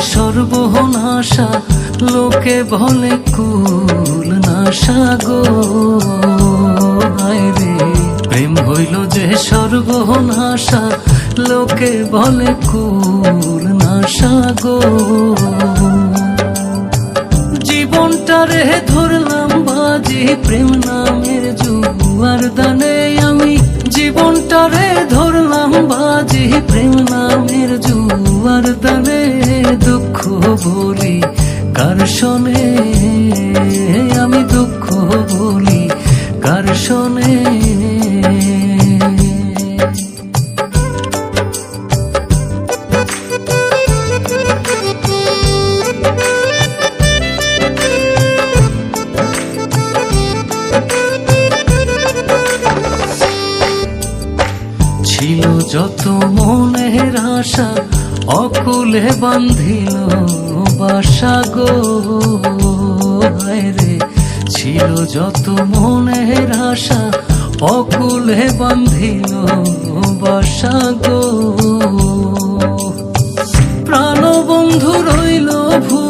সর্বনাশা, লোকে বলে কুল নাশা গো। রে, প্রেম হইল যে সর্বনাশা, লোকে বলে কুল নাশা গো। জীবনটারে ধরলাম বাজি, প্রেম নামের জুয়ার দানে আমি। জীবনটারে ধরলাম বাজি, প্রেম নামের জুয়ার দানে বলি কার শোনে আমি দুঃখ বলি? কার শোনে? ছিল যত মনের আশা অকুলে বান্ধিল বাসা গো রে ছিল যত মনের আশা, অকুলে বান্ধিল বাসা গো। প্রাণ বন্ধু রইল ভুলে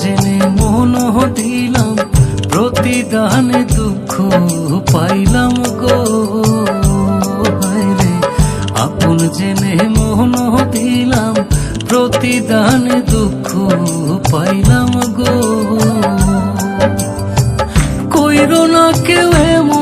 জেনে মন দিলাম প্রতিদানে দুঃখ পাইলাম গো। রে আপন জেনে মন দিলাম প্রতিদানে দুঃখ পাইলাম গো। কইরো না কেউ এমন